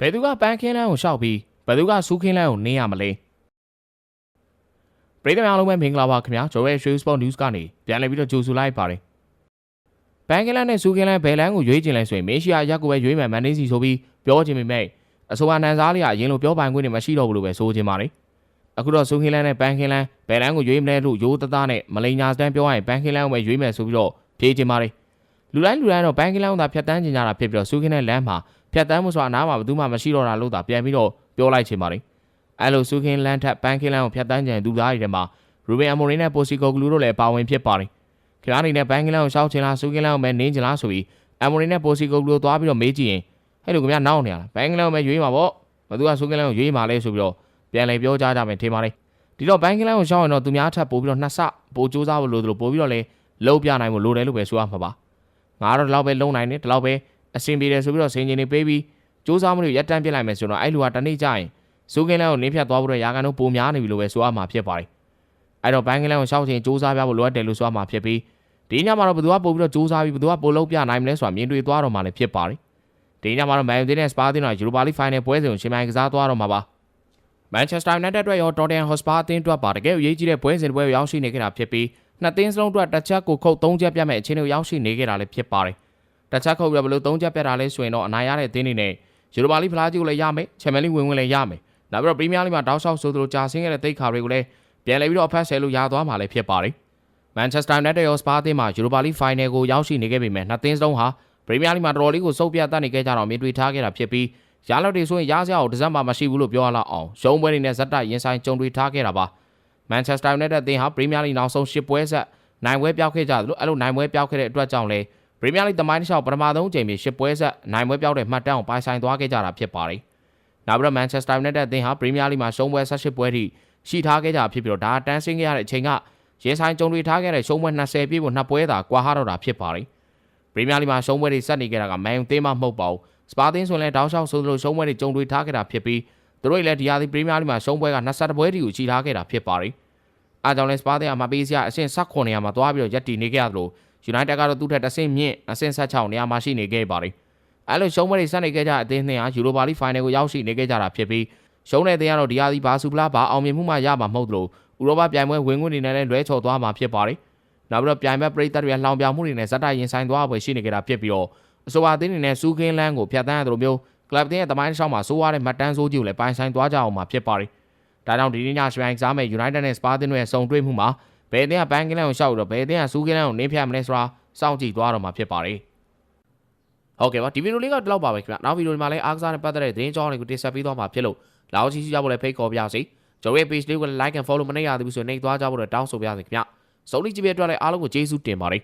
ဘယ်သူကပန်းခင်းလန်းကိုရှောက်ပြီးဘယ်သူကစူးခင်းလန်းကိုနင်းရမလဲပရိသတ်များအားလုံးပဲမင်္ဂလာပါခင်ဗျာကျွန်တော်ရဲ့ Show Sport News ကနေပြန်လည်ပြီးတော့ကြိုဆိုလိုက်ပါတယ်ပန်းခင်းလန်းနဲ့စူးခင်းလန်းဘယ်လန်းကိုရွေးချင်လဲဆိုရင်မေရှိယာရက်ကိုပဲရွေးမယ်မန်နေစီဆိုပြီးပြောချင်ပေမဲ့အဆိုပါနန်စားလေးကအရင်လိုပြောပိုင်ခွင့်တွေမရှိတော့ဘူးလို့ပဲဆိုချင်ပါတယ်အခုတော့စူးခင်းလန်းနဲ့ပန်းခင်းလန်းဘယ်လန်းကိုရွေးမလဲလို့ရိုးသားသားနဲ့မလိန်ညာစတန်းပြောရရင်ပန်းခင်းလန်းကိုပဲရွေးမယ်ဆိုပြီးတော့ဖြေချင်ပါတယ်လူတိုင်းလူတိုင်းတော့ပန်းခင်းလန်းကိုသာဖြတ်တန်းချင်ကြတာဖြစ်ပြီးတော့စူးခင်းတဲ့လမ်းမှာ ဖြတ်တန်းမှုဆိုတာအနားမှာဘယ်သူမှမရှိတော့တာလို့သာပြန်ပြီးတော့ပြောလိုက်ချင်ပါတယ်။အဲလိုစူခင်းလန်ထက်ပန်းခင်းလန်ကိုဖြတ်တန်းကြတဲ့သူသားတွေထဲမှာရူဘင်အမိုရီနဲ့ပိုစီကိုဂလူတို့လည်းပါဝင်ဖြစ်ပါတယ်။ခင်ဗျားအနေနဲ့ပန်းခင်းလန်ကိုရှောက်ချင်လားစူခင်းလန်ကိုပဲနင်းချင်လားဆိုပြီးအမိုရီနဲ့ပိုစီကိုဂလူသွားပြီးတော့မေးကြည့်ရင်ဟဲ့လိုခင်ဗျားနောက်နေရလားပန်းခင်းလန်ကိုပဲရွေးမှာပေါ့ဘယ်သူကစူခင်းလန်ကိုရွေးမှာလဲဆိုပြီးတော့ပြန်လည်ပြောကြားကြမယ်ထင်ပါတယ်။ဒီတော့ပန်းခင်းလန်ကိုရှောက်ရင်တော့သူများထပ်ပို့ပြီးတော့နှစ်ဆပို့စူးစမ်းဖို့လိုသလိုပို့ပြီးတော့လည်းလုံးပြနိုင်ဖို့လိုတယ်လို့ပဲဆိုရမှာပါ။ငါတော့ဒီလောက်ပဲလုံနိုင်တယ်ဒီလောက်ပဲ အဆင်ပြေတယ်ဆိုပြီးတော့စင်ကျင်နေပေးပြီးစူးစမ်းမှုတွေရပ်တန့်ပြစ်လိုက်မယ်ဆိုတော့အဲ့လူကတနေ့ကျရင်စူးကင်းလန်းကိုနင်းဖြတ်သွားဖို့တော့ရာကန်တို့ပုံများနေပြီလို့ပဲဆိုရမှာဖြစ်ပါတယ်။အဲ့တော့ဘိုင်းကလန်းကိုရှောက်ချင်စူးစမ်းပြဖို့လိုအပ်တယ်လို့ဆိုရမှာဖြစ်ပြီးဒီညမှာတော့ဘယ်သူကပို့ပြီးတော့စူးစမ်းပြီးဘယ်သူကပို့လုံးပြနိုင်မလဲဆိုတာမြင်တွေ့သွားတော့မှလည်းဖြစ်ပါတယ်။ဒီညမှာတော့မန်ယူတီနဲ့စပါးတင်းတို့ယူရိုပါလိဖိုင်နယ်ပွဲစဉ်ကိုရှင်မိုင်ကစားသွားတော့မှာပါ။မန်ချက်စတာယူနိုက်တက်အတွက်ရောတော်တန်ဟော့စပါအသင်းအတွက်ပါတကယ်အရေးကြီးတဲ့ပွဲစဉ်ပွဲကိုရောက်ရှိနေခဲ့တာဖြစ်ပြီးနှစ်သင်းစလုံးအတွက်တစ်ချက်ကိုခုတ်၃ချက်ပြတ်မဲ့အခြေအနေကိုရောက်ရှိနေခဲ့တာလည်းဖြစ်ပါတယ်။ တစ်ချက်ခုတ်ပြီးတော့ဘယ်လို၃ချက်ပြတ်တာလဲဆိုရင်တော့အနိုင်ရတဲ့အသင်းတွေနဲ့ယူရိုပါလိဖလားကြီးကိုလည်းရမယ်ချန်ပီယံလိဝင်ဝင်လည်းရမယ်နောက်ပြီးတော့ပရီးမီးယားလိမှာတောက်လျှောက်ဆိုသလိုကြာဆင်းခဲ့တဲ့တိတ်ခါတွေကိုလည်းပြန်လည်ပြီးတော့အဖက်ဆယ်လို့ရသွားမှာလည်းဖြစ်ပါတယ်မန်ချက်စတာယူနိုက်တက်ရောစပါအသင်းမှာယူရိုပါလိဖိုင်နယ်ကိုရောက်ရှိနေခဲ့ပေမဲ့နှစ်သင်းစလုံးဟာပရီးမီးယားလိမှာတော်တော်လေးကိုစုပ်ပြတ်တတ်နေခဲ့ကြတော့မြင်တွေ့ထားခဲ့တာဖြစ်ပြီးရလောက်တွေဆိုရင်ရစရာကိုတစ်စက်မှမရှိဘူးလို့ပြောရလောက်အောင်ရှုံးပွဲတွေနဲ့ဇက်တိုက်ရင်ဆိုင်ကြုံတွေ့ထားခဲ့တာပါမန်ချက်စတာယူနိုက်တက်အသင်းဟာပရီးမီးယားလိနောက်ဆုံး၈ပွဲဆက်နိုင်ပွဲပြောက်ခဲ့ကြတယ်လို့အဲ့လိုနိုင်ပွဲပြောက်ခဲ့တဲ့အတွက်ကြောင့်လည်း ပရီးမီးယားလိတမိုင်းတစ်လျှောက်ပထမဆုံးအကြိမ်မြေ၈ပွဲဆက်နိုင်ပွဲပြောက်တဲ့မှတ်တမ်းကိုပိုင်ဆိုင်သွားခဲ့ကြတာဖြစ်ပါတယ်။နောက်ပြီးတော့ Manchester United အသင်းဟာပရီးမီးယားလိမှာရှုံးပွဲ၁၈ပွဲထိရှိထားခဲ့ကြဖြစ်ပြီးတော့ဒါတန်းဆင်းခဲ့ရတဲ့အချိန်ကရင်ဆိုင်ကြုံတွေ့ထားခဲ့တဲ့ရှုံးပွဲ20ပြည့်ကိုနှစ်ပွဲသာကွာဟတော့တာဖြစ်ပါတယ်။ပရီးမီးယားလိမှာရှုံးပွဲတွေဆက်နေခဲ့တာကမန်ယူသင်းမှမဟုတ်ပါဘူး။စပါတင်းဆိုရင်လည်းတောက်လျှောက်ဆိုသလိုရှုံးပွဲတွေကြုံတွေ့ထားခဲ့တာဖြစ်ပြီးသူတို့လည်းဒီယာဒီပရီးမီးယားလိမှာရှုံးပွဲက20ပွဲထိကိုရှိထားခဲ့တာဖြစ်ပါတယ်။အားကြောင့်လည်းစပါတင်းကမပေးစရာအဆင့်16နေရာမှာသွားပြီးတော့ရပ်တည်နေခဲ့ရသလို United ကတော့သူ့ထက်တစ်ဆင့်မြင့်အဆင့်16နေရာမှာရှိနေခဲ့ပါတယ်။အဲလိုရှုံးပွဲတွေဆက်နေခဲ့ကြတဲ့အသင်းနှစ်ဟာယူရိုပါလိဖိုင်နယ်ကိုရောက်ရှိနေခဲ့ကြတာဖြစ်ပြီးရှုံးတဲ့အသင်းကတော့ဒီယာဒီဘာစုဖလားဘာအောင်မြင်မှုမှရမှာမဟုတ်သလိုဥရောပပြိုင်ပွဲဝင်ခွင့်တွေနဲ့လည်းလွဲချော်သွားမှာဖြစ်ပါတယ်။နောက်ပြီးတော့ပြိုင်ပွဲပရိသတ်တွေလှောင်ပြောင်မှုတွေနဲ့ဇက်တိုက်ရင်ဆိုင်သွားပွဲရှိနေကြတာဖြစ်ပြီးတော့အဆိုပါအသင်းတွေနဲ့စူးကင်းလန်းကိုဖျက်ဆီးရသလိုမျိုးကလပ်တင်းရဲ့တမိုင်းရှောင်းမှာစိုးရတဲ့မှတ်တမ်းစိုးကြီးကိုလည်းပိုင်ဆိုင်သွားကြအောင်မှာဖြစ်ပါတယ်။ဒါကြောင့်ဒီနေ့ညရွှေအိုင်စားမဲ့ United နဲ့ Spa တင်းတို့ရဲ့စုံတွေ့မှုမှာ ဘယ်အသင်းကဘန်ကလန်ကိုရှောက်တော့ဘယ်အသင်းကစူးကင်းလန်းကိုနင်းဖြတ်မလဲဆိုတာစောင့်ကြည့်သွားတော့မှာဖြစ်ပါတယ်ဟုတ်ကဲ့ပါဒီဗီဒီယိုလေးကဒီလောက်ပါပဲခင်ဗျနောက်ဗီဒီယိုဒီမှာလည်းအားကစားနဲ့ပတ်သက်တဲ့သတင်းကြောင်းတွေကိုတင်ဆက်ပေးသွားမှာဖြစ်လို့လောက်ချီစီကြဖို့လည်းဖိတ်ခေါ်ပြစီကျွန်တော်ရဲ့ page လေးကို like and follow မနေရသေးဘူးဆိုရင်နှိပ်သွားကြဖို့တော့တောင်းဆိုပါရစေခင်ဗျစုံလီကြည့်ပြအတွက်လည်းအားလုံးကိုကျေးဇူးတင်ပါတယ်